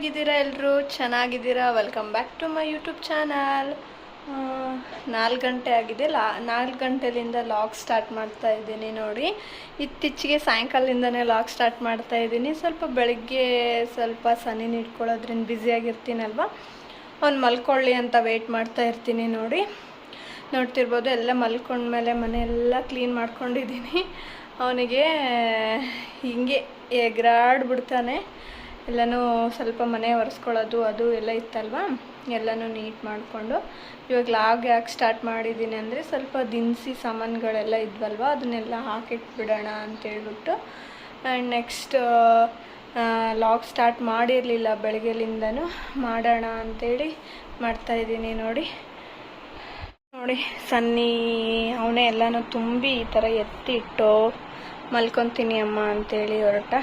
ಹೇಗಿದ್ದೀರಾ ಎಲ್ಲರೂ ಚೆನ್ನಾಗಿದ್ದೀರಾ? Welcome back to my YouTube channel ನಾಲ್ಕು ಗಂಟೆ ಆಗಿದೆ. ಲಾ, ನಾಲ್ಕು ಗಂಟೆಲಿಂದ ಲಾಗ್ ಸ್ಟಾರ್ಟ್ ಮಾಡ್ತಾ ಇದ್ದೀನಿ ನೋಡಿ. ಇತ್ತೀಚೆಗೆ ಸಾಯಂಕಾಲದಿಂದನೇ ಲಾಗ್ ಸ್ಟಾರ್ಟ್ ಮಾಡ್ತಾ ಇದ್ದೀನಿ. ಸ್ವಲ್ಪ ಬೆಳಗ್ಗೆ ಸ್ವಲ್ಪ ಸನಿ ಇಟ್ಕೊಳ್ಳೋದ್ರಿಂದ ಬ್ಯುಸಿಯಾಗಿರ್ತೀನಲ್ವ ಅವ್ನು ಮಲ್ಕೊಳ್ಳಿ ಅಂತ ವೆಯ್ಟ್ ಮಾಡ್ತಾ ಇರ್ತೀನಿ ನೋಡಿ. ನೋಡ್ತಿರ್ಬೋದು ಎಲ್ಲ ಮಲ್ಕೊಂಡ್ಮೇಲೆ ಮನೆಯೆಲ್ಲ ಕ್ಲೀನ್ ಮಾಡ್ಕೊಂಡಿದ್ದೀನಿ. ಅವನಿಗೆ ಹಿಂಗೆ ಎಗರಾಡ್ಬಿಡ್ತಾನೆ. ಎಲ್ಲನೂ ಸ್ವಲ್ಪ ಮನೆ ಒರೆಸ್ಕೊಳ್ಳೋದು ಅದು ಎಲ್ಲ ಇತ್ತಲ್ವಾ? ಎಲ್ಲನೂ ನೀಟ್ ಮಾಡಿಕೊಂಡು. ಇವಾಗ ಲಾಗ್ ಯಾಕೆ ಸ್ಟಾರ್ಟ್ ಮಾಡಿದ್ದೀನಿ ಅಂದರೆ ಸ್ವಲ್ಪ ದಿನಸಿ ಸಾಮಾನುಗಳೆಲ್ಲ ಇದ್ವಲ್ವ? ಅದನ್ನೆಲ್ಲ ಹಾಕಿಟ್ಬಿಡೋಣ ಅಂತೇಳ್ಬಿಟ್ಟು ಆ್ಯಂಡ್ ನೆಕ್ಸ್ಟ್ ಲಾಗ್ ಸ್ಟಾರ್ಟ್ ಮಾಡಿರಲಿಲ್ಲ ಬೆಳಗ್ಗೆಲಿಂದನೂ. ಮಾಡೋಣ ಅಂಥೇಳಿ ಮಾಡ್ತಾಯಿದ್ದೀನಿ ನೋಡಿ. ನೋಡಿ, ಸನ್ನಿ ಅವನೇ ಎಲ್ಲನೂ ತುಂಬಿ ಈ ಥರ ಎತ್ತಿ ಇಟ್ಟು ಮಲ್ಕೊತೀನಿ ಅಮ್ಮ ಅಂತೇಳಿ ಹೊರಟ.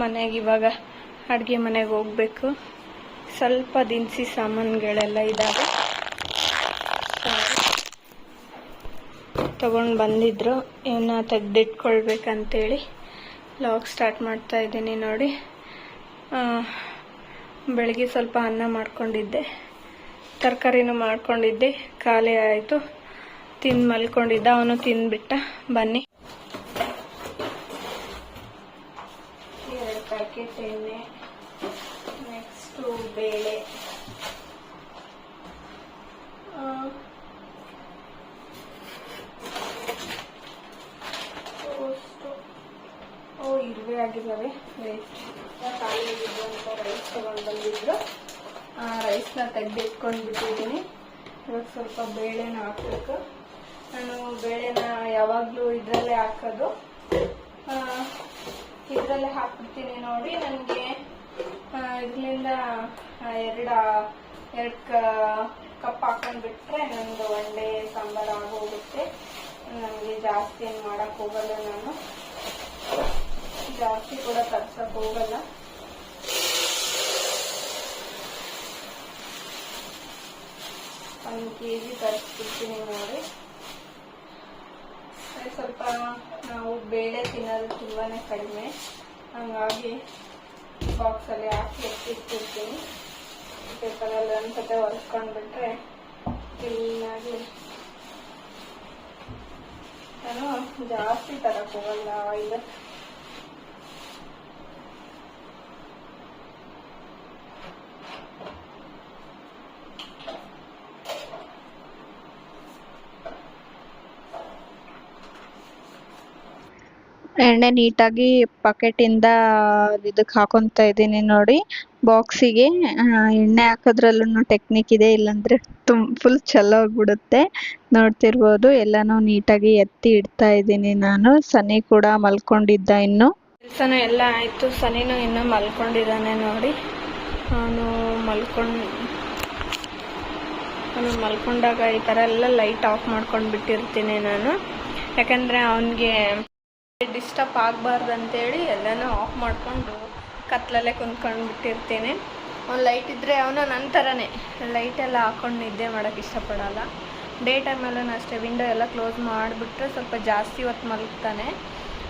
ಮನೆಗೆ ಇವಾಗ ಅಡುಗೆ ಮನೆಗೆ ಹೋಗ್ಬೇಕು. ಸ್ವಲ್ಪ ದಿನಸಿ ಸಾಮಾನುಗಳೆಲ್ಲ ಇದ್ದಾವೆ ತಗೊಂಡು ಬಂದಿದ್ರು. ಇವನ್ನ ತೆಗೆದಿಟ್ಕೊಳ್ಬೇಕಂತೇಳಿ ಲಾಗ್ ಸ್ಟಾರ್ಟ್ ಮಾಡ್ತಾ ಇದ್ದೀನಿ ನೋಡಿ. ಬೆಳಗ್ಗೆ ಸ್ವಲ್ಪ ಅನ್ನ ಮಾಡ್ಕೊಂಡಿದ್ದೆ. ತರಕಾರಿನೂ ಮಾಡ್ಕೊಂಡಿದ್ದೆ. ಖಾಲಿ ಆಯಿತು. ತಿಂದು ಮಲ್ಕೊಂಡಿದ್ದ. ಅವನು ತಿಂದುಬಿಟ್ಟ. ಬನ್ನಿ ಎರಡು ಪ್ಯಾಕೆಟ್ ಎಣ್ಣೆ ನೆಕ್ಸ್ಟು ಬೇಳೆ. ಓ ಇರುವೆ ಆಗಿದ್ದಾವೆ. ವೇಸ್ಟ್ ಆಗಿದ್ದಂಥ ರೈಸ್ ತಗೊಂಡು ಬಂದಿದ್ರು. ಆ ರೈಸ್ನ ತೆಗೆದಿಟ್ಕೊಂಡು ಬಿಟ್ಟಿದ್ದೀನಿ. ಇವಾಗ ಸ್ವಲ್ಪ ಬೇಳೆನ ಹಾಕ್ಬೇಕು. ನಾನು ಬೇಳೆನ ಯಾವಾಗಲೂ ಇದರಲ್ಲೇ ಹಾಕೋದು. ಇದರಲ್ಲೇ ಹಾಕ್ಬಿಡ್ತೀನಿ ನೋಡಿ. ನನಗೆ ಇದರಿಂದ ಎರಡು ಎರಡು ಕಪ್ ಹಾಕೊಂಡು ಬಿಟ್ರೆ ನಂದು ಡೇ ಸಾಂಬಾರು ಆಗೋಗುತ್ತೆ. ನನಗೆ ಜಾಸ್ತಿ ಏನು ಮಾಡಕ್ ಹೋಗಲ್ಲ ನಾನು. ಜಾಸ್ತಿ ಕೂಡ ತರ್ಸಕ್ ಹೋಗಲ್ಲ. ಒಂದು ಕೆ ಜಿ ತರಿಸ್ಬಿಡ್ತೀನಿ ನೋಡಿ. ಸ್ವಲ್ಪ ನಾವು ಬೇಳೆ ತಿನ್ನೋದು ತುಂಬಾ ಕಡಿಮೆ. ಹಂಗಾಗಿ ಬಾಕ್ಸಲ್ಲಿ ಹಾಕಿ ಎತ್ತಿಟ್ಟಿರ್ತೀನಿ. ಪೇಪರಲ್ಲಿ ಒಂದ್ಸತಿ ಒರೆಸ್ಕೊಂಡ್ಬಿಟ್ರೆ ಕ್ಲೀನಾಗಿ ನಾನು ಜಾಸ್ತಿ ತರಕ್ಕೆ ಹೋಗಲ್ಲ. ಆಯಿಲ್ ಎಣ್ಣೆ ನೀಟಾಗಿ ಪಾಕೆಟಿಂದ ಇದಕ್ಕೆ ಹಾಕೊಂತ ಇದ್ದೀನಿ ನೋಡಿ. ಬಾಕ್ಸಿಗೆ ಎಣ್ಣೆ ಹಾಕೋದ್ರಲ್ಲೂ ಟೆಕ್ನಿಕ್ ಇದೆ, ಇಲ್ಲಾಂದರೆ ತುಮ್ ಫುಲ್ ಚಲೋ ಆಗಿಬಿಡುತ್ತೆ. ನೋಡ್ತಿರ್ಬೋದು, ಎಲ್ಲಾನು ನೀಟಾಗಿ ಎತ್ತಿ ಇಡ್ತಾ ಇದ್ದೀನಿ ನಾನು. ಸನಿ ಕೂಡ ಮಲ್ಕೊಂಡಿದ್ದ ಇನ್ನು. ಕೆಲಸನೂ ಎಲ್ಲ ಆಯಿತು, ಸನಿನೂ ಇನ್ನೂ ಮಲ್ಕೊಂಡಿದ್ದಾನೆ ನೋಡಿ. ಅವನು ಮಲ್ಕೊಂಡು, ಅವನು ಮಲ್ಕೊಂಡಾಗ ಈ ಥರ ಎಲ್ಲ ಲೈಟ್ ಆಫ್ ಮಾಡ್ಕೊಂಡು ಬಿಟ್ಟಿರ್ತೀನಿ ನಾನು. ಯಾಕಂದರೆ ಅವನಿಗೆ ಡಿಸ್ಟರ್ಬ್ ಆಗಬಾರ್ದು ಅಂತೇಳಿ ಎಲ್ಲನೂ ಆಫ್ ಮಾಡಿಕೊಂಡು ಕತ್ಲಲ್ಲೇ ಕುಂತ್ಕೊಂಡು ಬಿಟ್ಟಿರ್ತೀನಿ. ಅವ್ನು ಲೈಟ್ ಇದ್ದರೆ ಅವನು ನನ್ನ ಥರನೇ ಲೈಟ್ ಎಲ್ಲ ಹಾಕೊಂಡು ನಿದ್ದೆ ಮಾಡೋಕ್ಕೆ ಇಷ್ಟಪಡೋಲ್ಲ. ಡೇ ಟೈಮಲ್ಲೂ ಅಷ್ಟೇ, ವಿಂಡೋ ಎಲ್ಲ ಕ್ಲೋಸ್ ಮಾಡಿಬಿಟ್ರೆ ಸ್ವಲ್ಪ ಜಾಸ್ತಿ ಹೊತ್ತು ಮಲಗ್ತಾನೆ.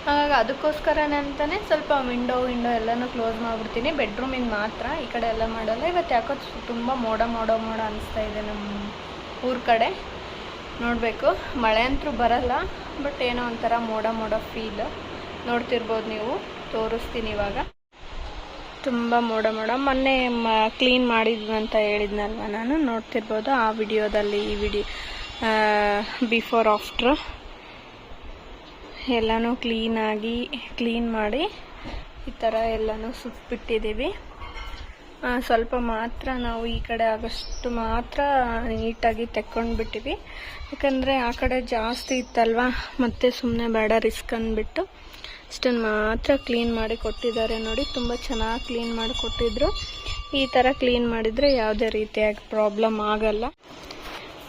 ಹಾಗಾಗಿ ಅದಕ್ಕೋಸ್ಕರನೇ ಅಂತಲೇ ಸ್ವಲ್ಪ ವಿಂಡೋ ವಿಂಡೋ ಎಲ್ಲನೂ ಕ್ಲೋಸ್ ಮಾಡಿಬಿಡ್ತೀನಿ. ಬೆಡ್ರೂಮಿಂದ ಮಾತ್ರ ಈ ಕಡೆ ಎಲ್ಲ ಮಾಡೋಲ್ಲ. ಇವತ್ತು ಯಾಕೋ ತುಂಬ ಮೋಡ ಮೋಡ ಮೋಡ ಅನಿಸ್ತಾ ಇದೆ ನಮ್ಮ ಊರ ಕಡೆ. ನೋಡಬೇಕು. ಮಳೆ ಅಂತೂ ಬರಲ್ಲ. ಬಟ್ ಏನೋ ಒಂಥರ ಮೋಡ ಮೋಡ ಫೀಲ್ ನೋಡ್ತಿರ್ಬೋದು ನೀವು, ತೋರಿಸ್ತೀನಿ ಇವಾಗ. ತುಂಬ ಮೋಡ ಮೋಡ. ಮೊನ್ನೆ ಕ್ಲೀನ್ ಮಾಡಿದ್ವಿ ಅಂತ ಹೇಳಿದ್ನಲ್ವ ನಾನು? ನೋಡ್ತಿರ್ಬೋದು ಆ ವಿಡಿಯೋದಲ್ಲಿ ಈ ವಿಡಿಯೋ ಬಿಫೋರ್ ಆಫ್ಟ್ರ್ ಎಲ್ಲನೂ ಕ್ಲೀನಾಗಿ ಕ್ಲೀನ್ ಮಾಡಿ ಈ ಥರ ಎಲ್ಲನೂ ಸುಟ್ಬಿಟ್ಟಿದ್ದೀವಿ. ಸ್ವಲ್ಪ ಮಾತ್ರ ನಾವು ಈ ಕಡೆ ಆಗಷ್ಟು ಮಾತ್ರ ನೀಟಾಗಿ ತೆಕ್ಕೊಂಡು ಬಿಟ್ಟಿವಿ ಯಾಕಂದರೆ ಆ ಕಡೆ ಜಾಸ್ತಿ ಇತ್ತಲ್ವಾ? ಮತ್ತೆ ಸುಮ್ಮನೆ ಬೇಡ, ರಿಸ್ಕ್ ಅಂದ್ಬಿಟ್ಟು. ಇಷ್ಟನ್ನು ಮಾತ್ರ ಕ್ಲೀನ್ ಮಾಡಿ ಕೊಟ್ಟಿದ್ದಾರೆ ನೋಡಿ. ತುಂಬ ಚೆನ್ನಾಗಿ ಕ್ಲೀನ್ ಮಾಡಿ ಕೊಟ್ಟಿದ್ರು. ಈ ಥರ ಕ್ಲೀನ್ ಮಾಡಿದರೆ ಯಾವುದೇ ರೀತಿಯಾಗಿ ಪ್ರಾಬ್ಲಮ್ ಆಗಲ್ಲ.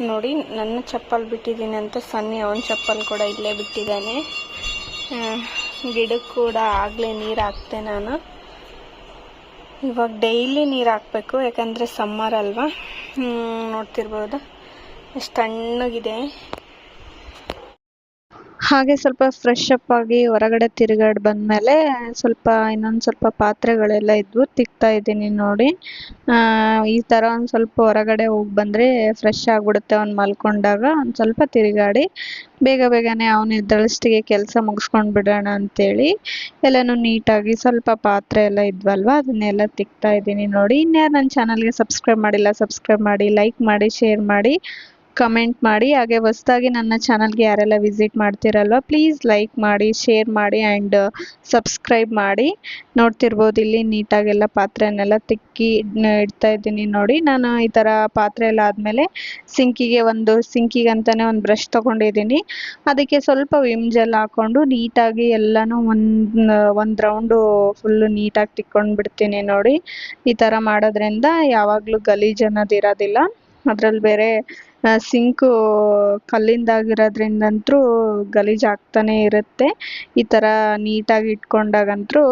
ನೋಡಿ, ನನ್ನ ಚಪ್ಪಲ್ ಬಿಟ್ಟಿದ್ದೀನಿ ಅಂತ ಸನ್ನಿ ಅವನ ಚಪ್ಪಲ್ ಕೂಡ ಇಲ್ಲೇ ಬಿಟ್ಟಿದ್ದಾನೆ. ಗಿಡಕ್ಕೆ ಕೂಡ ಆಗಲೇ ನೀರು ಹಾಕ್ತೆ ನಾನು. ಇವಾಗ ಡೈಲಿ ನೀರು ಹಾಕಬೇಕು ಯಾಕಂದರೆ ಸಮ್ಮರ್ ಅಲ್ವಾ? ನೋಡ್ತಿರ್ಬೋದು. ಎಷ್ಟು ತಣ್ಣಗಿದೆ. ಹಾಗೆ ಸ್ವಲ್ಪ ಫ್ರೆಶ್ ಅಪ್ ಆಗಿ ಹೊರಗಡೆ ತಿರುಗಾಡಿ ಬಂದಮೇಲೆ ಸ್ವಲ್ಪ ಇನ್ನೊಂದು ಸ್ವಲ್ಪ ಪಾತ್ರೆಗಳೆಲ್ಲ ಇದ್ವು, ತಿಕ್ತಾ ಇದ್ದೀನಿ ನೋಡಿ. ಈ ಥರ ಒಂದು ಸ್ವಲ್ಪ ಹೊರಗಡೆ ಹೋಗಿ ಬಂದರೆ ಫ್ರೆಶ್ ಆಗಿಬಿಡುತ್ತೆ ಅವ್ನು ಮಲ್ಕೊಂಡಾಗ. ಒಂದು ಸ್ವಲ್ಪ ತಿರುಗಾಡಿ ಬೇಗ ಬೇಗನೆ ಅವನು ಇದ್ದಳಷ್ಟಿಗೆ ಕೆಲಸ ಮುಗಿಸ್ಕೊಂಡು ಬಿಡೋಣ ಅಂತೇಳಿ ಎಲ್ಲನೂ ನೀಟಾಗಿ ಸ್ವಲ್ಪ ಪಾತ್ರೆ ಎಲ್ಲ ಇದ್ವಲ್ವ, ಅದನ್ನೆಲ್ಲ ತಿಕ್ತಾ ಇದ್ದೀನಿ ನೋಡಿ. ಇನ್ಯಾರು ನನ್ನ ಚಾನಲ್ಗೆ ಸಬ್ಸ್ಕ್ರೈಬ್ ಮಾಡಿಲ್ಲ ಸಬ್ಸ್ಕ್ರೈಬ್ ಮಾಡಿ ಲೈಕ್ ಮಾಡಿ ಶೇರ್ ಮಾಡಿ. ಕಮೆಂಟ್ ಮಾಡಿ. ಹಾಗೆ ಹೊಸ್ದಾಗಿ ನನ್ನ ಚಾನಲ್ಗೆ ಯಾರೆಲ್ಲ ವಿಸಿಟ್ ಮಾಡ್ತಿರಲ್ವ ಪ್ಲೀಸ್ ಲೈಕ್ ಮಾಡಿ ಶೇರ್ ಮಾಡಿ ಆ್ಯಂಡ್ ಸಬ್ಸ್ಕ್ರೈಬ್ ಮಾಡಿ. ನೋಡ್ತಿರ್ಬೋದು ಇಲ್ಲಿ ನೀಟಾಗೆಲ್ಲ ಪಾತ್ರೆನೆಲ್ಲ ತಿಕ್ಕಿ ಇಡ್ತಾ ಇದ್ದೀನಿ ನೋಡಿ. ನಾನು ಈ ಥರ ಪಾತ್ರೆ ಎಲ್ಲ ಆದಮೇಲೆ ಸಿಂಕಿಗೆ ಒಂದು ಸಿಂಕಿಗೆ ಅಂತಲೇ ಒಂದು ಬ್ರಷ್ ತೊಗೊಂಡಿದ್ದೀನಿ. ಅದಕ್ಕೆ ಸ್ವಲ್ಪ ವಿಮ್ ಜೆಲ್ ಹಾಕ್ಕೊಂಡು ನೀಟಾಗಿ ಎಲ್ಲನೂ ಒಂದು ಒಂದು ರೌಂಡು ಫುಲ್ಲು ನೀಟಾಗಿ ತಿಕ್ಕೊಂಡು ಬಿಡ್ತೀನಿ ನೋಡಿ. ಈ ಥರ ಮಾಡೋದ್ರಿಂದ ಯಾವಾಗಲೂ ಗಲೀಜು ಅನ್ನೋದು ಇರೋದಿಲ್ಲ. ಅದ್ರಲ್ಲಿ ಬೇರೆ ಸಿಂಕು ಕಲ್ಲಿಂದಾಗಿರೋದ್ರಿಂದಂತೂ ಗಲೀಜು ಆಗ್ತಾನೆ ಇರುತ್ತೆ. ಈ ಥರ ನೀಟಾಗಿ ಇಟ್ಕೊಂಡಾಗಂತೂ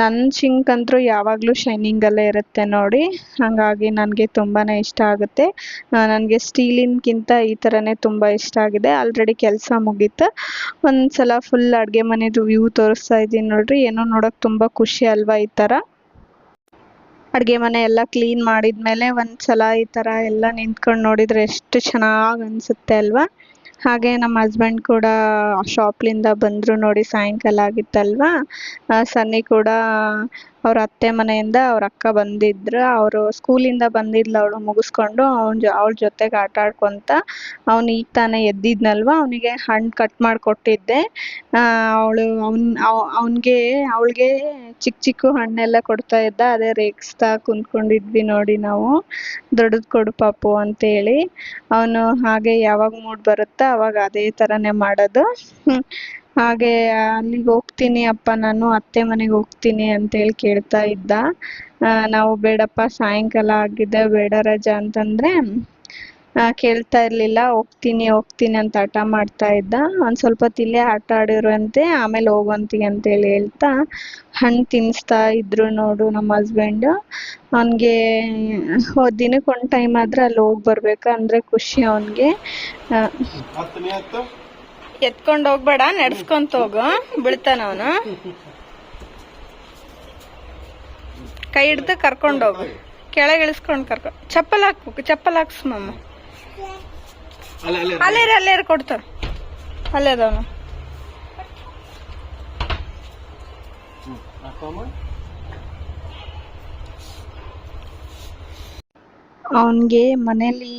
ನನ್ನ ಸಿಂಕ್ ಅಂತೂ ಯಾವಾಗಲೂ ಶೈನಿಂಗಲ್ಲೇ ಇರುತ್ತೆ ನೋಡಿ. ಹಾಗಾಗಿ ನನಗೆ ತುಂಬಾ ಇಷ್ಟ ಆಗುತ್ತೆ. ನನಗೆ ಸ್ಟೀಲಿನ್ಗಿಂತ ಈ ಥರನೇ ತುಂಬ ಇಷ್ಟ ಆಗಿದೆ. ಆಲ್ರೆಡಿ ಕೆಲಸ ಮುಗೀತು. ಒಂದು ಸಲ ಫುಲ್ ಅಡುಗೆ ಮನೆದು ವ್ಯೂ ತೋರಿಸ್ತಾ ಇದ್ದೀನಿ ನೋಡಿರಿ. ಏನೋ ನೋಡೋಕೆ ತುಂಬ ಖುಷಿ ಅಲ್ವಾ ಈ ಥರ. ಅಡುಗೆ ಮನೆ ಎಲ್ಲ ಕ್ಲೀನ್ ಮಾಡಿದ್ಮೇಲೆ ಒಂದು ಸಲ ಈ ಥರ ಎಲ್ಲ ನಿಂತ್ಕೊಂಡು ನೋಡಿದರೆ ಎಷ್ಟು ಚೆನ್ನಾಗಿ ಅನಿಸುತ್ತೆ ಅಲ್ವಾ? ಹಾಗೆ ನಮ್ಮ ಹಸ್ಬೆಂಡ್ ಕೂಡ ಶಾಪ್ಲಿಂದ ಬಂದರು ನೋಡಿ ಸಾಯಂಕಾಲ ಆಗಿತ್ತಲ್ವಾ? ಸನ್ನಿ ಕೂಡ ಅವ್ರ ಅತ್ತೆ ಮನೆಯಿಂದ ಅವ್ರ ಅಕ್ಕ ಬಂದಿದ್ರು, ಅವರು ಸ್ಕೂಲಿಂದ ಬಂದಿದ್ಲು ಅವಳು ಮುಗಿಸ್ಕೊಂಡು, ಅವ್ನ ಜೊ, ಅವಳ ಜೊತೆಗೆ ಆಟ ಆಡ್ಕೊತ ಅವ್ನು ಈಗ ತಾನೇ ಎದ್ದಿದ್ನಲ್ವ, ಅವನಿಗೆ ಹಣ್ಣು ಕಟ್ ಮಾಡಿಕೊಟ್ಟಿದ್ದೆ. ಅವಳು ಅವನ್ ಅವನಿಗೆ, ಅವಳಿಗೆ ಚಿಕ್ಕ ಚಿಕ್ಕ ಹಣ್ಣೆಲ್ಲ ಕೊಡ್ತಾ ಇದ್ದ, ಅದೇ ರೇಗಿಸ್ತಾ ಕುಂತ್ಕೊಂಡಿದ್ವಿ ನೋಡಿ ನಾವು. ದೊಡ್ಡದು ಕೊಡು ಪಾಪು ಅಂತೇಳಿ. ಅವನು ಹಾಗೆ ಯಾವಾಗ ಮೂಡ್ ಬರುತ್ತೋ ಅವಾಗ ಅದೇ ಥರನೇ ಮಾಡೋದು. ಹಾಗೆ ಅಲ್ಲಿಗೆ ಹೋಗ್ತೀನಿ ಅಪ್ಪ, ನಾನು ಅತ್ತೆ ಮನೆಗೆ ಹೋಗ್ತೀನಿ ಅಂತೇಳಿ ಕೇಳ್ತಾ ಇದ್ದ. ನಾವು ಬೇಡಪ್ಪ, ಸಾಯಂಕಾಲ ಆಗಿದೆ, ಬೇಡ ರಜಾ ಅಂತಂದ್ರೆ ಕೇಳ್ತಾ ಇರ್ಲಿಲ್ಲ. ಹೋಗ್ತೀನಿ ಹೋಗ್ತೀನಿ ಅಂತ ಹಠ ಮಾಡ್ತಾ ಇದ್ದ. ಒಂದ್ ಸ್ವಲ್ಪ ಹೊತ್ತು ಇಲ್ಲೇ ಆಟ ಆಡಿರುವಂತೆ ಆಮೇಲೆ ಹೋಗುವಂತಿ ಅಂತೇಳಿ ಹೇಳ್ತಾ, ಹಣ್ಣು ತಿನ್ನಿಸ್ತಾ ಇದ್ರು ನೋಡು ನಮ್ಮ ಹಸ್ಬೆಂಡು ಅವನಿಗೆ ದಿನಕ್ಕೆ ಒಂದು ಟೈಮ್ ಆದರೆ ಅಲ್ಲಿ ಹೋಗಿ ಬರಬೇಕು ಅಂದ್ರೆ ಖುಷಿ ಅವನಿಗೆ. ಎತ್ಕೊಂಡು ಹೋಗ್ಬೇಡ ನಡ್ಸ್ಕೊಂತ ಹೋಗು. ಬೀಳ್ತಾನ ಅವನು. ಕೈ ಹಿಡ್ದು ಕರ್ಕೊಂಡ್ ಹೋಗು. ಕೆಳಗೆ ಇಳಿಸ್ಕೊಂಡು ಕರ್ಕೊ ಚಪ್ಪಲ್ ಹಾಕ್ಬೇಕು ಚಪ್ಪಲ್ ಹಾಕ್ಸ್ ಮಮ್ಮ ಅಲ್ಲ ಅಲ್ಲ ಅಲ್ಲೇರಿ ಅಲ್ಲೇದವನು ಕೊಡ್ತಾರ ಅಲ್ಲೇ ಅದಾವನು. ಅವನಿಗೆ ಮನೇಲಿ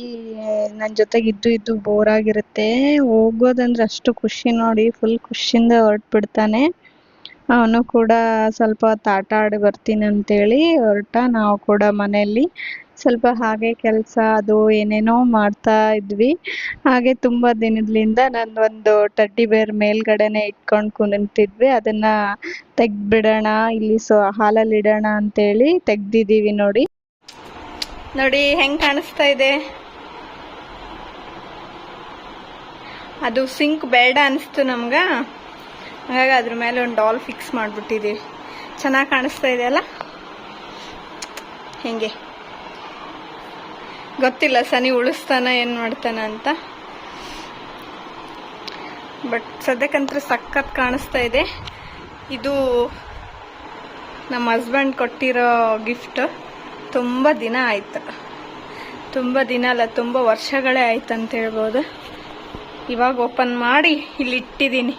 ನನ್ನ ಜೊತೆಗೆ ಇದ್ದು ಇದ್ದು ಬೋರ್ ಆಗಿರುತ್ತೆ. ಹೋಗೋದಂದ್ರೆ ಅಷ್ಟು ಖುಷಿ ನೋಡಿ ಫುಲ್ ಖುಷಿಯಿಂದ ಹೊರಟ್ಬಿಡ್ತಾನೆ. ಅವನು ಕೂಡ ಸ್ವಲ್ಪ ಹೊತ್ತು ಆಟ ಆಡಿ ಬರ್ತೀನಿ ಅಂತೇಳಿ ಹೊರಟ, ನಾವು ಕೂಡ ಮನೆಯಲ್ಲಿ ಸ್ವಲ್ಪ ಹಾಗೆ ಕೆಲಸ ಅದು ಏನೇನೋ ಮಾಡ್ತಾ ಇದ್ವಿ. ಹಾಗೆ ತುಂಬ ದಿನದಿಂದ ನಾನು ಒಂದು ಟಡ್ಡಿ ಬೇರ್ ಮೇಲ್ಗಡೆನೆ ಇಟ್ಕೊಂಡು ಕುಂತಿದ್ವಿ. ಅದನ್ನ ತೆಗ್ದ್ಬಿಡೋಣ, ಇಲ್ಲಿ ಸೊ ಹಾಲಲ್ಲಿ ಇಡೋಣ ಅಂತೇಳಿ ತೆಗ್ದಿದ್ದೀವಿ ನೋಡಿ. ನೋಡಿ, ಹೆಂಗ್ ಕಾಣಿಸ್ತಾ ಇದೆ? ಅದು ಸಿಂಕ್ ಬೇಡ ಅನಿಸ್ತು ನಮ್ಗ. ಹಾಗಾಗಿ ಅದ್ರ ಮೇಲೆ ಒಂದು ಡಾಲ್ ಫಿಕ್ಸ್ ಮಾಡಿಬಿಟ್ಟಿದ್ದೀವಿ ಚೆನ್ನಾಗಿ ಕಾಣಿಸ್ತಾ ಇದೆ ಅಲ್ಲ? ಹೆಂಗೆ? ಗೊತ್ತಿಲ್ಲ, ಸನಿ ಉಳಿಸ್ತಾನ, ಏನು ಮಾಡ್ತಾನ ಅಂತ. ಬಟ್ ಸದ್ಯಕ್ಕಂತೂ ಸಖತ್ ಕಾಣಿಸ್ತಾ ಇದೆ. ಇದು ನಮ್ಮ ಹಸ್ಬೆಂಡ್ ಕೊಟ್ಟಿರೋ ಗಿಫ್ಟ್ ತುಂಬ ದಿನ ಆಯ್ತು. ತುಂಬ ದಿನ ಅಲ್ಲ, ತುಂಬ ವರ್ಷಗಳೇ ಆಯ್ತು ಅಂತ ಹೇಳ್ಬೋದು. ಇವಾಗ ಓಪನ್ ಮಾಡಿ ಇಲ್ಲಿ ಇಟ್ಟಿದ್ದೀನಿ.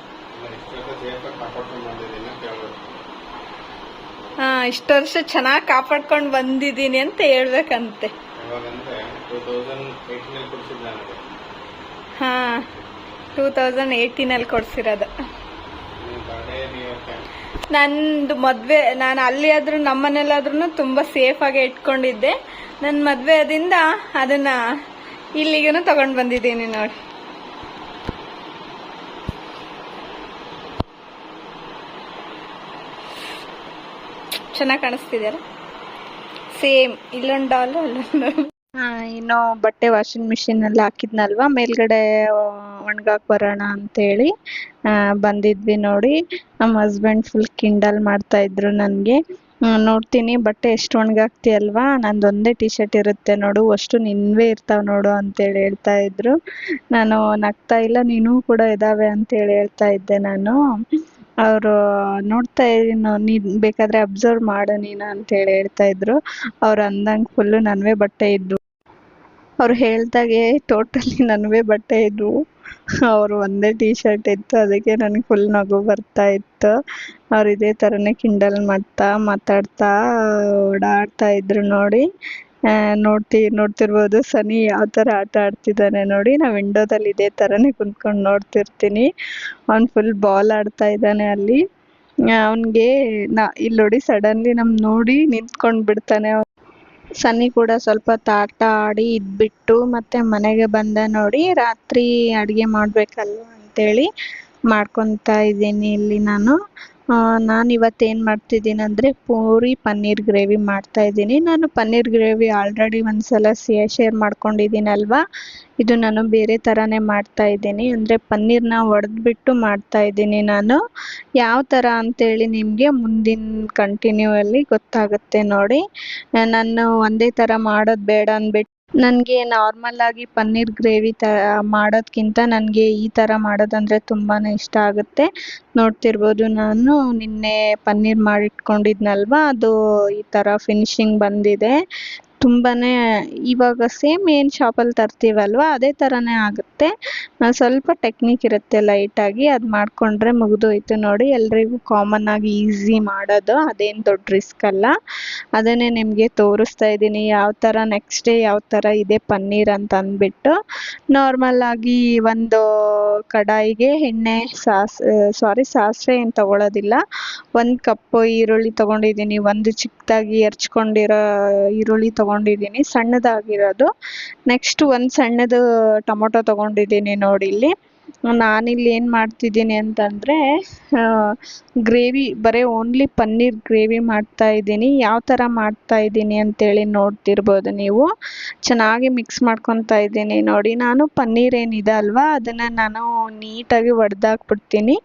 ಹಾಂ, ಇಷ್ಟು ವರ್ಷ ಚೆನ್ನಾಗಿ ಕಾಪಾಡ್ಕೊಂಡು ಬಂದಿದ್ದೀನಿ ಅಂತ ಹೇಳ್ಬೇಕಂತೆ. ಹಾ, ಟೂ ತೌಸಂಡ್ ಏಯ್ಟೀನಲ್ಲಿ ಕೊಡ್ಸಿರೋದು. ನಂದು ಮದುವೆ, ನಾನು ಅಲ್ಲಿ ಆದ್ರೂ ನಮ್ಮ ಮನೇಲಾದ್ರೂ ತುಂಬ ಆಗಿ ಇಟ್ಕೊಂಡಿದ್ದೆ. ನನ್ನ ಮದುವೆದಿಂದ ಅದನ್ನ ಇಲ್ಲಿಗೂ ತಗೊಂಡು ಬಂದಿದ್ದೀನಿ ನೋಡಿ. ಚೆನ್ನಾಗಿ ಕಾಣಿಸ್ತಿದ್ಯಾರ ಸೇಮ್ ಇಲ್ಲೊಂದು ಡಾಲ್ ಅಲ್ಲೊಂದು ಆ, ಇನ್ನು ಬಟ್ಟೆ ವಾಷಿಂಗ್ ಎಲ್ಲ ಹಾಕಿದ್ನಲ್ವಾ ಮೇಲ್ಗಡೆ ಒಣಗಾಕ್ ಬರೋಣ ಅಂತೇಳಿ ಬಂದಿದ್ವಿ ನೋಡಿ. ನಮ್ಮ ಹಸ್ಬೆಂಡ್ ಫುಲ್ ಕಿಂಡಲ್ ಮಾಡ್ತಾ ಇದ್ರು ನನಗೆ. ನೋಡ್ತೀನಿ ಬಟ್ಟೆ ಎಷ್ಟು ಒಣಗಾಕ್ತಿ ಅಲ್ವಾ? ನಂದೊಂದೇ ಟೀ ಶರ್ಟ್ ಇರುತ್ತೆ ನೋಡು ಅಷ್ಟು ನಿನ್ವೇ ಇರ್ತಾವ ನೋಡು ಅಂತೇಳಿ ಹೇಳ್ತಾ ಇದ್ರು. ನಾನು ನಗ್ತಾ ಇಲ್ಲ ನೀನು ಕೂಡ ಇದಾವೆ ಅಂತೇಳಿ ಹೇಳ್ತಾ ಇದ್ದೆ ನಾನು. ಅವರು ನೋಡ್ತಾ ಇದೀನಿ ನೀನ್ ಬೇಕಾದ್ರೆ ಅಬ್ಸರ್ವ್ ಮಾಡು ನೀನು ಅಂತೇಳಿ ಹೇಳ್ತಾ ಇದ್ರು. ಅವ್ರು ಅಂದಂಗೆ ಫುಲ್ಲು ನನ್ವೇ ಬಟ್ಟೆ ಇದ್ವು. ಅವ್ರು ಹೇಳ್ದಾಗೆ ಟೋಟಲಿ ನನವೇ ಬಟ್ಟೆ ಇದ್ವು ಅವ್ರು ಒಂದೇ ಟೀ ಶರ್ಟ್ ಇತ್ತು, ಅದಕ್ಕೆ ನನಗೆ ಫುಲ್ ನಗು ಬರ್ತಾ ಇತ್ತು. ಅವ್ರು ಇದೇ ಥರನೇ ಕಿಂಡಲ್ ಮಾಡ್ತಾ, ಮಾತಾಡ್ತಾ, ಓಡಾಡ್ತಾ ಇದ್ರು ನೋಡಿ. ನೋಡ್ತಿ, ನೋಡ್ತಿರ್ಬೋದು ಸನಿ ಯಾವ ಥರ ಆಟ ಆಡ್ತಿದ್ದಾನೆ ನೋಡಿ. ನಾ ವಿಂಡೋದಲ್ಲಿ ಇದೇ ಥರನೇ ಕುಂತ್ಕೊಂಡು ನೋಡ್ತಿರ್ತೀನಿ. ಅವ್ನು ಫುಲ್ ಬಾಲ್ ಆಡ್ತಾ ಇದ್ದಾನೆ ಅಲ್ಲಿ. ಅವನಿಗೆ ನಾ ಇಲ್ಲಿ ನೋಡಿ ಸಡನ್ಲಿ ನಮ್ಮ ನೋಡಿ ನಿಂತ್ಕೊಂಡು ಬಿಡ್ತಾನೆ. ಸನ್ನಿ ಕೂಡ ಸ್ವಲ್ಪ ಆಟ ಆಡಿ ಇದ್ಬಿಟ್ಟು ಮತ್ತೆ ಮನೆಗೆ ಬಂದ ನೋಡಿ ರಾತ್ರಿ ಅಡುಗೆ ಮಾಡಬೇಕಲ್ವ ಅಂತೇಳಿ ಮಾಡ್ಕೊತಾ ಇದ್ದೀನಿ ಇಲ್ಲಿ ನಾನು. ನಾನು ಇವತ್ತು ಏನು ಮಾಡ್ತಿದ್ದೀನಿ ಅಂದರೆ ಪೂರಿ ಪನ್ನೀರ್ ಗ್ರೇವಿ ಮಾಡ್ತಾ ಇದ್ದೀನಿ. ನಾನು ಪನ್ನೀರ್ ಗ್ರೇವಿ ಆಲ್ರೆಡಿ ಒಂದ್ಸಲ ಶೇರ್ ಮಾಡ್ಕೊಂಡಿದ್ದೀನಲ್ವಾ ಇದು ನಾನು ಬೇರೆ ಥರನೇ ಮಾಡ್ತಾ ಇದ್ದೀನಿ. ಅಂದರೆ ಪನ್ನೀರ್ನ ಒಡೆದ್ಬಿಟ್ಟು ಮಾಡ್ತಾ ಇದ್ದೀನಿ ನಾನು. ಯಾವ ಥರ ಅಂತೇಳಿ ನಿಮಗೆ ಮುಂದಿನ ಕಂಟಿನ್ಯೂ ಅಲ್ಲಿ ಗೊತ್ತಾಗುತ್ತೆ ನೋಡಿ. ನಾನು ಒಂದೇ ಥರ ಮಾಡೋದು ಬೇಡ ಅಂದ್ಬಿಟ್ಟು ನನಗೆ ನಾರ್ಮಲ್ ಆಗಿ ಪನ್ನೀರ್ ಗ್ರೇವಿ ತ, ಮಾಡೋದ್ಕಿಂತ ನನಗೆ ಈ ಥರ ಮಾಡೋದಂದರೆ ತುಂಬಾ ಇಷ್ಟ ಆಗುತ್ತೆ. ನೋಡ್ತಿರ್ಬೋದು ನಾನು ನಿನ್ನೆ ಪನ್ನೀರ್ ಮಾಡಿಟ್ಕೊಂಡಿದ್ನಲ್ವಾ, ಅದು ಈ ಥರ ಫಿನಿಶಿಂಗ್ ಬಂದಿದೆ. ತುಂಬಾ ಇವಾಗ ಸೇಮ್ ಏನು ಶಾಪಲ್ಲಿ ತರ್ತೀವಲ್ವ, ಅದೇ ಥರನೇ ಆಗುತ್ತೆ. ಸ್ವಲ್ಪ ಟೆಕ್ನಿಕ್ ಇರುತ್ತೆ ಲೈಟಾಗಿ ಅದು ಮಾಡಿಕೊಂಡ್ರೆ ಮುಗಿದೋಯ್ತು ನೋಡಿ. ಎಲ್ರಿಗೂ ಕಾಮನ್ ಆಗಿ ಈಸಿ ಮಾಡೋದು, ಅದೇನು ದೊಡ್ಡ ರಿಸ್ಕ್ ಅಲ್ಲ. ಅದನ್ನೇ ನಿಮಗೆ ತೋರಿಸ್ತಾ ಇದ್ದೀನಿ, ಯಾವ ಥರ ನೆಕ್ಸ್ಟ್ ಡೇ ಯಾವ ಥರ ಇದೆ ಪನ್ನೀರ್ ಅಂತ ಅಂದ್ಬಿಟ್ಟು. ನಾರ್ಮಲ್ ಆಗಿ ಒಂದು ಕಡಾಯಿಗೆ ಎಣ್ಣೆ, ಸಾಸ್ ಸಾರಿ ಸಾಸಿವೆ ಏನು ತಗೊಳ್ಳೋದಿಲ್ಲ ಒಂದು ಕಪ್ಪು ಈರುಳ್ಳಿ ತೊಗೊಂಡಿದ್ದೀನಿ, ಒಂದು ಚಿಕ್ಕದಾಗಿ ಹೆರ್ಚ್ಕೊಂಡಿರೋ ಈರುಳ್ಳಿ ತಗೊಂಡಿದ್ದೀನಿ ಸಣ್ಣದಾಗಿರೋದು. ನೆಕ್ಸ್ಟ್ ಒಂದು ಸಣ್ಣದು ಟೊಮೊಟೊ ತಗೊಂಡಿದ್ದೀನಿ ನೋಡಿ ಇಲ್ಲಿ. ನಾನಿಲ್ಲಿ ಏನು ಮಾಡ್ತಿದ್ದೀನಿ ಅಂತಂದರೆ ಗ್ರೇವಿ, ಬರೇ ಓನ್ಲಿ ಪನ್ನೀರ್ ಗ್ರೇವಿ ಮಾಡ್ತಾ ಇದ್ದೀನಿ. ಯಾವ ಥರ ಮಾಡ್ತಾ ಇದ್ದೀನಿ ಅಂತೇಳಿ ನೋಡ್ತಿರ್ಬೋದು ನೀವು. ಚೆನ್ನಾಗಿ ಮಿಕ್ಸ್ ಮಾಡ್ಕೊತಾ ಇದ್ದೀನಿ ನೋಡಿ. ನಾನು ಪನ್ನೀರ್ ಏನಿದೆ ಅಲ್ವಾ, ಅದನ್ನು ನಾನು ನೀಟಾಗಿ ಒಡೆದಾಕ್ಬಿಡ್ತೀನಿ.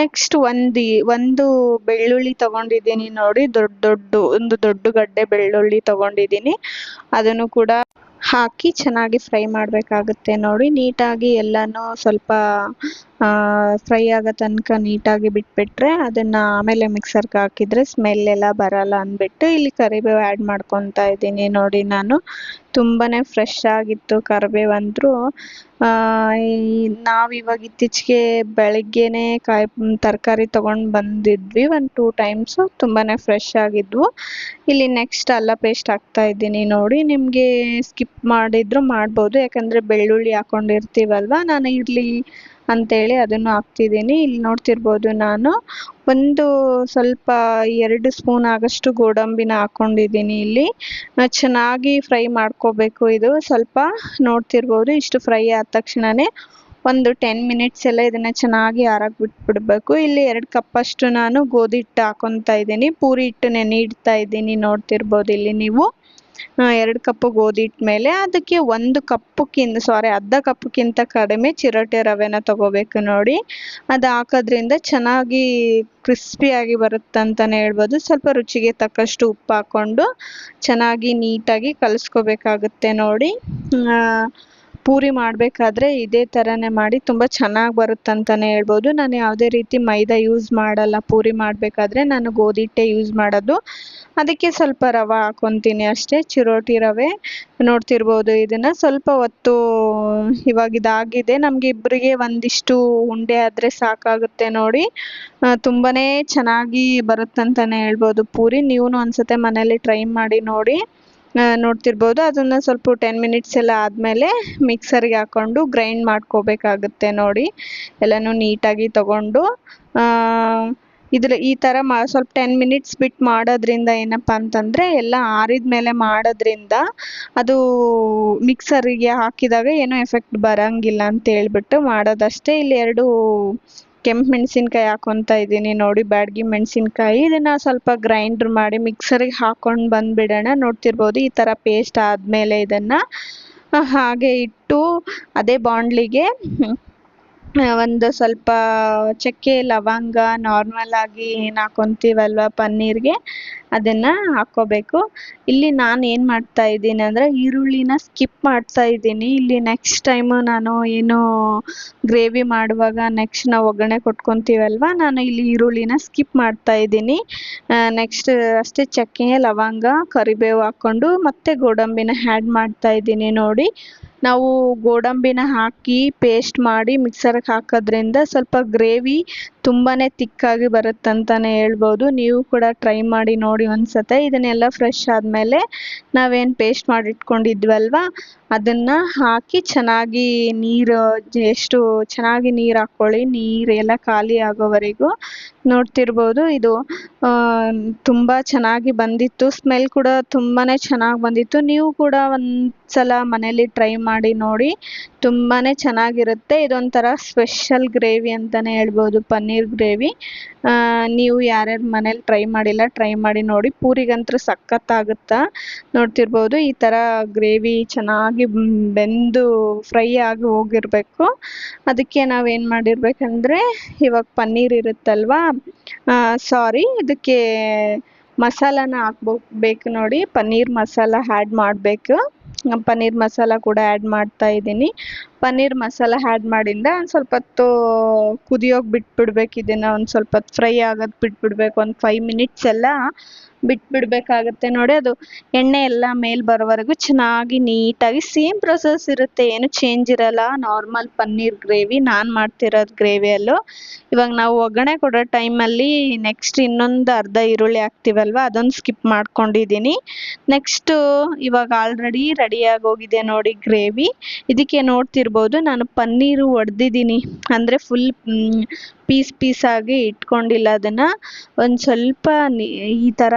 ನೆಕ್ಸ್ಟ್ ಒಂದು ಒಂದು ಬೆಳ್ಳುಳ್ಳಿ ತಗೊಂಡಿದ್ದೀನಿ ನೋಡಿ. ದೊಡ್ಡ ದೊಡ್ಡ, ಒಂದು ದೊಡ್ಡ ಗಡ್ಡೆ ಬೆಳ್ಳುಳ್ಳಿ ತಗೊಂಡಿದ್ದೀನಿ. ಅದನ್ನು ಕೂಡ ಹಾಕಿ ಚೆನ್ನಾಗಿ ಫ್ರೈ ಮಾಡಬೇಕಾಗುತ್ತೆ ನೋಡಿ. ನೀಟಾಗಿ ಎಲ್ಲನೂ ಸ್ವಲ್ಪ ಫ್ರೈ ಆಗೋ ತನಕ ನೀಟಾಗಿ ಬಿಟ್ಬಿಟ್ರೆ ಅದನ್ನು ಆಮೇಲೆ ಮಿಕ್ಸರ್ಗೆ ಹಾಕಿದರೆ ಸ್ಮೆಲ್ ಎಲ್ಲ ಬರಲ್ಲ ಅಂದ್ಬಿಟ್ಟು ಇಲ್ಲಿ ಕರಿಬೇವು ಆ್ಯಡ್ ಮಾಡ್ಕೊತಾ ಇದ್ದೀನಿ ನೋಡಿ ನಾನು. ತುಂಬಾ ಫ್ರೆಶ್ ಆಗಿತ್ತು ಕರಿಬೇವು ಅಂದರೂ. ನಾವು ಇವಾಗ ಇತ್ತೀಚೆಗೆ ಬೆಳಗ್ಗೆನೇ ಕಾಯಿ ತರಕಾರಿ ತೊಗೊಂಡು ಬಂದಿದ್ವಿ ಒಂದು ಟೂ ಟೈಮ್ಸು ತುಂಬಾ ಫ್ರೆಶ್ ಆಗಿದ್ವು. ಇಲ್ಲಿ ನೆಕ್ಸ್ಟ್ ಅಲ್ಲ ಪೇಸ್ಟ್ ಹಾಕ್ತಾ ಇದ್ದೀನಿ ನೋಡಿ. ನಿಮಗೆ ಸ್ಕಿಪ್ ಮಾಡಿದ್ರು ಮಾಡ್ಬೋದು. ಯಾಕಂದರೆ ಬೆಳ್ಳುಳ್ಳಿ ಹಾಕ್ಕೊಂಡಿರ್ತೀವಲ್ವ ನಾನು ಇರಲಿ ಅಂತೇಳಿ ಅದನ್ನು ಹಾಕ್ತಿದ್ದೀನಿ. ಇಲ್ಲಿ ನೋಡ್ತಿರ್ಬೋದು ನಾನು. ಒಂದು ಸ್ವಲ್ಪ ಎರಡು ಸ್ಪೂನ್ ಆಗೋಷ್ಟು ಗೋಡಂಬಿನ ಹಾಕ್ಕೊಂಡಿದ್ದೀನಿ ಇಲ್ಲಿ. ಚೆನ್ನಾಗಿ ಫ್ರೈ ಮಾಡ್ಕೋಬೇಕು ಇದು. ಸ್ವಲ್ಪ ನೋಡ್ತಿರ್ಬೋದು ಇಷ್ಟು ಫ್ರೈ ಆದ ತಕ್ಷಣವೇ ಒಂದು ಟೆನ್ ಮಿನಿಟ್ಸ್ ಎಲ್ಲ ಇದನ್ನು ಚೆನ್ನಾಗಿ ಆರಾಗಿ ಬಿಟ್ಬಿಡ್ಬೇಕು. ಇಲ್ಲಿ ಎರಡು ಕಪ್ಪಷ್ಟು ನಾನು ಗೋಧಿ ಹಿಟ್ಟು ಹಾಕೊತಾ ಇದ್ದೀನಿ. ಪೂರಿ ಹಿಟ್ಟು ನೆನೆ ಇಡ್ತಾ ಇದ್ದೀನಿ ನೋಡ್ತಿರ್ಬೋದು ಇಲ್ಲಿ ನೀವು. ಎರಡು ಕಪ್ಪು ಗೋಧಿ ಹಿಟ್ಟು ಮೇಲೆ ಅದಕ್ಕೆ ಒಂದು ಕಪ್ಪಕ್ಕಿಂತ ಸಾರಿ ಅರ್ಧ ಕಪ್ಪಕ್ಕಿಂತ ಕಡಿಮೆ ಚಿರೋಟಿ ರವೆನ ತಗೋಬೇಕು ನೋಡಿ. ಅದು ಹಾಕೋದ್ರಿಂದ ಚೆನ್ನಾಗಿ ಕ್ರಿಸ್ಪಿಯಾಗಿ ಬರುತ್ತೆ ಅಂತಲೇ ಹೇಳ್ಬೋದು. ಸ್ವಲ್ಪ ರುಚಿಗೆ ತಕ್ಕಷ್ಟು ಉಪ್ಪು ಹಾಕ್ಕೊಂಡು ಚೆನ್ನಾಗಿ ನೀಟಾಗಿ ಕಲಿಸ್ಕೋಬೇಕಾಗುತ್ತೆ ನೋಡಿ. ಪೂರಿ ಮಾಡಬೇಕಾದ್ರೆ ಇದೇ ಥರನೇ ಮಾಡಿ ತುಂಬ ಚೆನ್ನಾಗಿ ಬರುತ್ತೆ ಅಂತಲೇ ಹೇಳ್ಬೋದು. ನಾನು ಯಾವುದೇ ರೀತಿ ಮೈದಾ ಯೂಸ್ ಮಾಡಲ್ಲ, ಪೂರಿ ಮಾಡಬೇಕಾದ್ರೆ ನಾನು ಗೋಧಿ ಹಿಟ್ಟೆ ಯೂಸ್ ಮಾಡೋದು. ಅದಕ್ಕೆ ಸ್ವಲ್ಪ ರವೆ ಹಾಕ್ಕೊತೀನಿ ಅಷ್ಟೇ, ಚಿರೋಟಿ ರವೆ. ನೋಡ್ತಿರ್ಬೋದು ಇದನ್ನು ಸ್ವಲ್ಪ ಹೊತ್ತು ಇವಾಗ ಇದಾಗಿದೆ. ನಮಗೆ ಇಬ್ಬರಿಗೆ ಒಂದಿಷ್ಟು ಉಂಡೆ ಆದರೆ ಸಾಕಾಗುತ್ತೆ ನೋಡಿ. ತುಂಬಾ ಚೆನ್ನಾಗಿ ಬರುತ್ತಂತಲೇ ಹೇಳ್ಬೋದು ಪೂರಿ. ನೀವು ಒಂದ್ಸತಿ ಮನೇಲಿ ಟ್ರೈ ಮಾಡಿ ನೋಡಿ. ನೋಡ್ತಿರ್ಬೋದು. ಅದನ್ನು ಸ್ವಲ್ಪ ಟೆನ್ ಮಿನಿಟ್ಸ್ ಎಲ್ಲ ಆದಮೇಲೆ ಮಿಕ್ಸರ್ಗೆ ಹಾಕ್ಕೊಂಡು ಗ್ರೈಂಡ್ ಮಾಡ್ಕೋಬೇಕಾಗುತ್ತೆ ನೋಡಿ. ಎಲ್ಲನೂ ನೀಟಾಗಿ ತಗೊಂಡು. ಇದ್ರ ಈ ಥರ ಮಾ, ಸ್ವಲ್ಪ ಟೆನ್ ಮಿನಿಟ್ಸ್ ಬಿಟ್ಟು ಮಾಡೋದ್ರಿಂದ ಏನಪ್ಪ ಅಂತಂದರೆ ಎಲ್ಲ ಆರಿದ ಮೇಲೆ ಮಾಡೋದ್ರಿಂದ ಅದು ಮಿಕ್ಸರಿಗೆ ಹಾಕಿದಾಗ ಏನೂ ಎಫೆಕ್ಟ್ ಬರೋಂಗಿಲ್ಲ ಅಂತ ಹೇಳ್ಬಿಟ್ಟು ಮಾಡೋದಷ್ಟೇ. ಇಲ್ಲಿ ಎರಡು ಕೆಂಪು ಮೆಣಸಿನ್ಕಾಯಿ ಹಾಕೊಂತ ಇದ್ದೀನಿ ನೋಡಿ ಬ್ಯಾಡಗಿ ಮೆಣಸಿನ್ಕಾಯಿ. ಇದನ್ನು ಸ್ವಲ್ಪ ಗ್ರೈಂಡ್ರ್ ಮಾಡಿ ಮಿಕ್ಸರಿಗೆ ಹಾಕೊಂಡು ಬಂದುಬಿಡೋಣ. ನೋಡ್ತಿರ್ಬೋದು ಈ ಥರ ಪೇಸ್ಟ್ ಆದಮೇಲೆ ಇದನ್ನು ಹಾಗೆ ಇಟ್ಟು ಅದೇ ಬಾಣಲಿಗೆ ಆ, ಒಂದು ಸ್ವಲ್ಪ ಚಕ್ಕೆ, ಲವಂಗ ನಾರ್ಮಲ್ ಆಗಿ ಏನು ಹಾಕೊಂತೀವಲ್ವ ಪನ್ನೀರಿಗೆ? ಅದನ್ನು ಹಾಕ್ಕೋಬೇಕು. ಇಲ್ಲಿ ನಾನು ಏನು ಮಾಡ್ತಾ ಇದ್ದೀನಿ ಅಂದರೆ ಈರುಳ್ಳಿನ ಸ್ಕಿಪ್ ಮಾಡ್ತಾ ಇದ್ದೀನಿ. ಇಲ್ಲಿ ನೆಕ್ಸ್ಟ್ ಟೈಮು ನಾನು ಏನು ಗ್ರೇವಿ ಮಾಡುವಾಗ ನೆಕ್ಸ್ಟ್ ನಾವು ಒಗ್ಗರಣೆ ಕೊಟ್ಕೊತೀವಲ್ವ, ನಾನು ಇಲ್ಲಿ ಈರುಳ್ಳಿನ ಸ್ಕಿಪ್ ಮಾಡ್ತಾ ಇದ್ದೀನಿ. ನೆಕ್ಸ್ಟ್ ಅಷ್ಟೇ ಚಕ್ಕೆ, ಲವಂಗ, ಕರಿಬೇವು ಹಾಕ್ಕೊಂಡು ಮತ್ತೆ ಗೋಡಂಬಿನ ಆ್ಯಡ್ ಮಾಡ್ತಾ ಇದ್ದೀನಿ ನೋಡಿ. ನಾವು ಗೋಡಂಬಿನ ಹಾಕಿ ಪೇಸ್ಟ್ ಮಾಡಿ ಮಿಕ್ಸರ್ಗೆ ಹಾಕೋದ್ರಿಂದ ಸ್ವಲ್ಪ ಗ್ರೇವಿ ತುಂಬಾ ತಿಕ್ಕಾಗಿ ಬರುತ್ತಂತಲೇ ಹೇಳ್ಬೋದು. ನೀವು ಕೂಡ ಟ್ರೈ ಮಾಡಿ ನೋಡಿ ಒಂದ್ಸತೆ. ಇದನ್ನೆಲ್ಲ ಫ್ರೆಶ್ ಆದಮೇಲೆ ನಾವೇನು ಪೇಸ್ಟ್ ಮಾಡಿ ಇಟ್ಕೊಂಡಿದ್ವಲ್ವ ಅದನ್ನು ಹಾಕಿ ಚೆನ್ನಾಗಿ ನೀರು, ಎಷ್ಟು ಚೆನ್ನಾಗಿ ನೀರು ಹಾಕ್ಕೊಳ್ಳಿ. ನೀರೆಲ್ಲ ಖಾಲಿ ಆಗೋವರೆಗೂ ನೋಡ್ತಿರ್ಬೋದು. ಇದು ತುಂಬ ಚೆನ್ನಾಗಿ ಬಂದಿತ್ತು. ಸ್ಮೆಲ್ ಕೂಡ ತುಂಬಾ ಚೆನ್ನಾಗಿ ಬಂದಿತ್ತು. ನೀವು ಕೂಡ ಒಂದ್ಸಲ ಮನೇಲಿ ಟ್ರೈ ಮಾಡಿ ನೋಡಿ. ತುಂಬಾ ಚೆನ್ನಾಗಿರುತ್ತೆ. ಇದೊಂಥರ ಸ್ಪೆಷಲ್ ಗ್ರೇವಿ ಅಂತಲೇ ಹೇಳ್ಬೋದು. ಪನ್ನೀರ್ ಗ್ರೇವಿ ನೀವು ಯಾರ್ಯಾರು ಮನೇಲಿ ಟ್ರೈ ಮಾಡಿಲ್ಲ ಟ್ರೈ ಮಾಡಿ ನೋಡಿ. ಪೂರಿಗಂತೂ ಸಖತ್ತಾಗುತ್ತಾ. ನೋಡ್ತಿರ್ಬೋದು ಈ ಥರ ಗ್ರೇವಿ ಚೆನ್ನಾಗಿ ಬೆಂದು ಫ್ರೈ ಆಗಿ ಹೋಗಿರಬೇಕು. ಅದಕ್ಕೆ ನಾವೇನು ಮಾಡಿರ್ಬೇಕಂದ್ರೆ, ಇವಾಗ ಪನ್ನೀರ್ ಇರುತ್ತಲ್ವಾ ಸಾರಿ ಇದಕ್ಕೆ ಮಸಾಲಾನ ಹಾಕ್ಬೇಕು ನೋಡಿ. ಪನ್ನೀರ್ ಮಸಾಲ ಆ್ಯಡ್ ಮಾಡಬೇಕು. ಪನ್ನೀರ್ ಮಸಾಲ ಕೂಡ ಆ್ಯಡ್ ಮಾಡ್ತಾ ಇದ್ದೀನಿ. ಪನ್ನೀರ್ ಮಸಾಲ ಆ್ಯಡ್ ಮಾಡಿಂದ ಒಂದು ಸ್ವಲ್ಪ ಹೊತ್ತು ಕುದಿಯೋಕೆ ಬಿಟ್ಬಿಡ್ಬೇಕು. ಇದನ್ನು ಒಂದು ಸ್ವಲ್ಪ ಫ್ರೈ ಆಗೋದು ಬಿಟ್ಬಿಡ್ಬೇಕು. ಒಂದು ಫೈವ್ ಮಿನಿಟ್ಸ್ ಎಲ್ಲ ಬಿಟ್ಬಿಡ್ಬೇಕಾಗತ್ತೆ ನೋಡಿ ಅದು ಎಣ್ಣೆ ಎಲ್ಲ ಮೇಲೆ ಬರೋವರೆಗೂ ಚೆನ್ನಾಗಿ ನೀಟಾಗಿ ಸೇಮ್ ಪ್ರೊಸೆಸ್ ಇರುತ್ತೆ. ಏನು ಚೇಂಜ್ ಇರಲ್ಲ. ನಾರ್ಮಲ್ ಪನ್ನೀರ್ ಗ್ರೇವಿ ನಾನು ಮಾಡ್ತಿರೋದು ಗ್ರೇವಿಯಲ್ಲೂ ಇವಾಗ ನಾವು ಒಗ್ಗರಣೆ ಕೊಡೋ ಟೈಮಲ್ಲಿ ನೆಕ್ಸ್ಟ್ ಇನ್ನೊಂದು ಅರ್ಧ ಈರುಳ್ಳಿ ಹಾಕ್ತೀವಲ್ವ? ಅದೊಂದು ಸ್ಕಿಪ್ ಮಾಡ್ಕೊಂಡಿದ್ದೀನಿ ನೆಕ್ಸ್ಟು ಇವಾಗ ಆಲ್ರೆಡಿ ರೆಡಿಯಾಗಿ ಹೋಗಿದೆ ನೋಡಿ ಗ್ರೇವಿ ಇದಕ್ಕೆ ನೋಡ್ತಿರ್ಬೋದು ನಾನು ಪನ್ನೀರು ಒಡೆದಿದ್ದೀನಿ ಅಂದರೆ ಫುಲ್ ಪೀಸ್ ಪೀಸಾಗಿ ಇಟ್ಕೊಂಡಿಲ್ಲ. ಅದನ್ನು ಒಂದು ಸ್ವಲ್ಪ ಈ ಥರ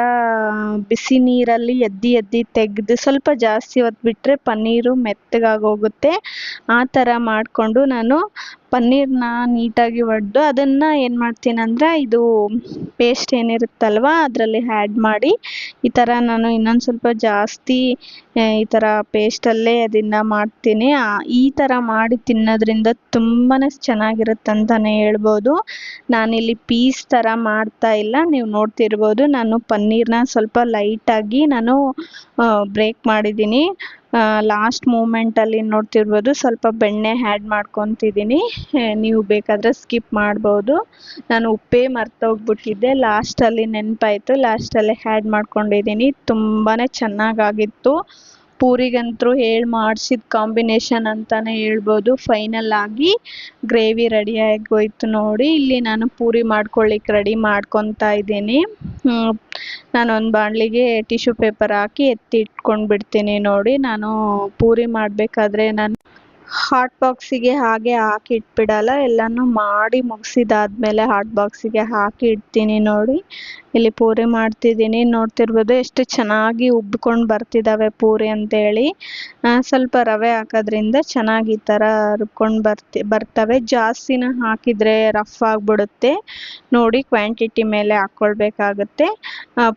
ಬಿಸಿ ನೀರಲ್ಲಿ ಎದ್ದಿ ಎದ್ದಿ ತೆಗೆದು ಸ್ವಲ್ಪ ಜಾಸ್ತಿ ಹೊತ್ತು ಬಿಟ್ಟರೆ ಪನ್ನೀರು ಮೆತ್ತಗಾಗಿ ಹೋಗುತ್ತೆ ಆ ಥರ ಮಾಡಿಕೊಂಡು ನಾನು ಪನ್ನೀರನ್ನ ನೀಟಾಗಿ ಒಡೆದು ಅದನ್ನು ಏನು ಮಾಡ್ತೀನಿ ಅಂದರೆ ಇದು ಪೇಸ್ಟ್ ಏನಿರುತ್ತಲ್ವ ಅದರಲ್ಲಿ ಆ್ಯಡ್ ಮಾಡಿ ಈ ಥರ ನಾನು ಇನ್ನೊಂದು ಸ್ವಲ್ಪ ಜಾಸ್ತಿ ಈ ಥರ ಪೇಸ್ಟಲ್ಲೇ ಅದನ್ನು ಮಾಡ್ತೀನಿ. ಈ ಥರ ಮಾಡಿ ತಿನ್ನೋದ್ರಿಂದ ತುಂಬಾ ಚೆನ್ನಾಗಿರುತ್ತೆ ಅಂತಲೇ ಹೇಳ್ಬೋದು. ನಾನಿಲ್ಲಿ ಪೀಸ್ ಥರ ಮಾಡ್ತಾ ಇಲ್ಲ. ನೀವು ನೋಡ್ತಿರ್ಬೋದು ನಾನು ಪನ್ನೀರನ್ನ ಸ್ವಲ್ಪ ಲೈಟಾಗಿ ನಾನು ಬ್ರೇಕ್ ಮಾಡಿದ್ದೀನಿ. ಲಾಸ್ಟ್ ಮೂಮೆಂಟಲ್ಲಿ ನೋಡ್ತಿರ್ಬೋದು ಸ್ವಲ್ಪ ಬೆಣ್ಣೆ ಆ್ಯಡ್ ಮಾಡ್ಕೊತಿದ್ದೀನಿ ನೀವು ಬೇಕಾದರೆ ಸ್ಕಿಪ್ ಮಾಡ್ಬೋದು. ನಾನು ಉಪ್ಪೇ ಮರ್ತೋಗ್ಬಿಟ್ಟಿದ್ದೆ. ಲಾಸ್ಟಲ್ಲಿ ನೆನಪಾಯ್ತು. ಲಾಸ್ಟಲ್ಲಿ ಆ್ಯಡ್ ಮಾಡ್ಕೊಂಡಿದ್ದೀನಿ ತುಂಬಾ ಚೆನ್ನಾಗಾಗಿತ್ತು. ಪೂರಿಗಂತೂ ಹೇಳಿ ಮಾಡ್ಸಿದ ಕಾಂಬಿನೇಷನ್ ಅಂತಲೇ ಹೇಳ್ಬೋದು. ಫೈನಲ್ ಆಗಿ ಗ್ರೇವಿ ರೆಡಿ ಆಗೋಯ್ತು ನೋಡಿ. ಇಲ್ಲಿ ನಾನು ಪೂರಿ ಮಾಡ್ಕೊಳ್ಳಿಕ್ಕೆ ರೆಡಿ ಮಾಡ್ಕೊತಾ ಇದ್ದೀನಿ. ನಾನು ಒಂದು ಬಾಣಲಿಗೆ ಟಿಶ್ಯೂ ಪೇಪರ್ ಹಾಕಿ ಎತ್ತಿ ಇಟ್ಕೊಂಡು ಬಿಡ್ತೀನಿ ನೋಡಿ. ನಾನು ಪೂರಿ ಮಾಡಬೇಕಾದ್ರೆ ನಾನು ಹಾಟ್ ಬಾಕ್ಸಿಗೆ ಹಾಗೆ ಹಾಕಿ ಇಟ್ಬಿಡಲ್ಲ ಎಲ್ಲನೂ ಮಾಡಿ ಮುಗಿಸಿದಾದ್ಮೇಲೆ ಹಾಟ್ ಬಾಕ್ಸಿಗೆ ಹಾಕಿ ಇಡ್ತೀನಿ ನೋಡಿ. ಇಲ್ಲಿ ಪೂರಿ ಮಾಡ್ತಿದ್ದೀನಿ. ನೋಡ್ತಿರ್ಬೋದು ಎಷ್ಟು ಚೆನ್ನಾಗಿ ಉಬ್ಕೊಂಡು ಬರ್ತಿದ್ದಾವೆ ಪೂರಿ ಅಂತೇಳಿ. ಸ್ವಲ್ಪ ರವೆ ಹಾಕೋದ್ರಿಂದ ಚೆನ್ನಾಗಿ ಈ ಥರ ರುಬ್ಕೊಂಡು ಬರ್ತಿ, ಬರ್ತವೆ. ಜಾಸ್ತಿನ ಹಾಕಿದರೆ ರಫ್ ಆಗಿಬಿಡುತ್ತೆ. ನೋಡಿ ಕ್ವಾಂಟಿಟಿ ಮೇಲೆ ಹಾಕ್ಕೊಳ್ಬೇಕಾಗತ್ತೆ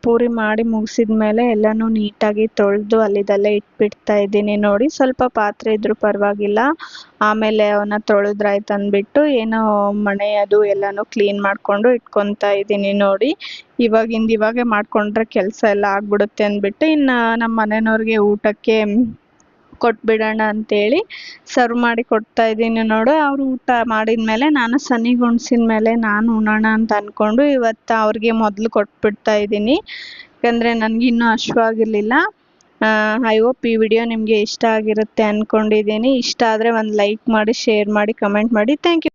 ಪೂರಿ ಮಾಡಿ ಮುಗಿಸಿದ ಮೇಲೆ ಎಲ್ಲನೂ ನೀಟಾಗಿ ತೊಳೆದು ಅಲ್ಲಿದಲ್ಲೇ ಇಟ್ಬಿಡ್ತಾ ಇದ್ದೀನಿ. ನೋಡಿ ಸ್ವಲ್ಪ ಪಾತ್ರೆ ಇದ್ರೂ ಪರವಾಗಿಲ್ಲ. ಆಮೇಲೆ ಅವನ್ನ ತೊಳೆದ್ರಾಯ್ತು ಅಂದ್ಬಿಟ್ಟು ಏನೋ ಮನೆ ಅದು ಎಲ್ಲನೂ ಕ್ಲೀನ್ ಮಾಡಿಕೊಂಡು ಇಟ್ಕೊತಾ ಇದ್ದೀನಿ ನೋಡಿ. ಇವಾಗಿಂದ ಇವಾಗೆ ಮಾಡಿಕೊಂಡ್ರೆ ಕೆಲಸ ಎಲ್ಲ ಆಗ್ಬಿಡುತ್ತೆ ಅಂದ್ಬಿಟ್ಟು ಇನ್ನು ನಮ್ಮ ಮನೆಯವ್ರಿಗೆ ಊಟಕ್ಕೆ ಕೊಟ್ಬಿಡೋಣ ಅಂತೇಳಿ ಸರ್ವ್ ಮಾಡಿ ಕೊಡ್ತಾ ಇದ್ದೀನಿ ನೋಡು. ಅವರು ಊಟ ಮಾಡಿದ್ಮೇಲೆ ನಾನು ಸನಿ ಉಣ್ಸಿದ ಮೇಲೆ ನಾನು ಉಣ್ಣೋಣ ಅಂತ ಅಂದ್ಕೊಂಡು ಇವತ್ತು ಅವ್ರಿಗೆ ಮೊದಲು ಕೊಟ್ಬಿಡ್ತಾ ಇದ್ದೀನಿ. ಯಾಕಂದರೆ ನನಗಿನ್ನೂ ಹಶ್ವಾಗಿರ್ಲಿಲ್ಲ ಐ ಹೋಪ್ ಈ ವಿಡಿಯೋ ನಿಮಗೆ ಇಷ್ಟ ಆಗಿರುತ್ತೆ ಅಂದ್ಕೊಂಡಿದ್ದೀನಿ ಇಷ್ಟ ಆದರೆ ಒಂದು ಲೈಕ್ ಮಾಡಿ ಶೇರ್ ಮಾಡಿ ಕಮೆಂಟ್ ಮಾಡಿ. Thank you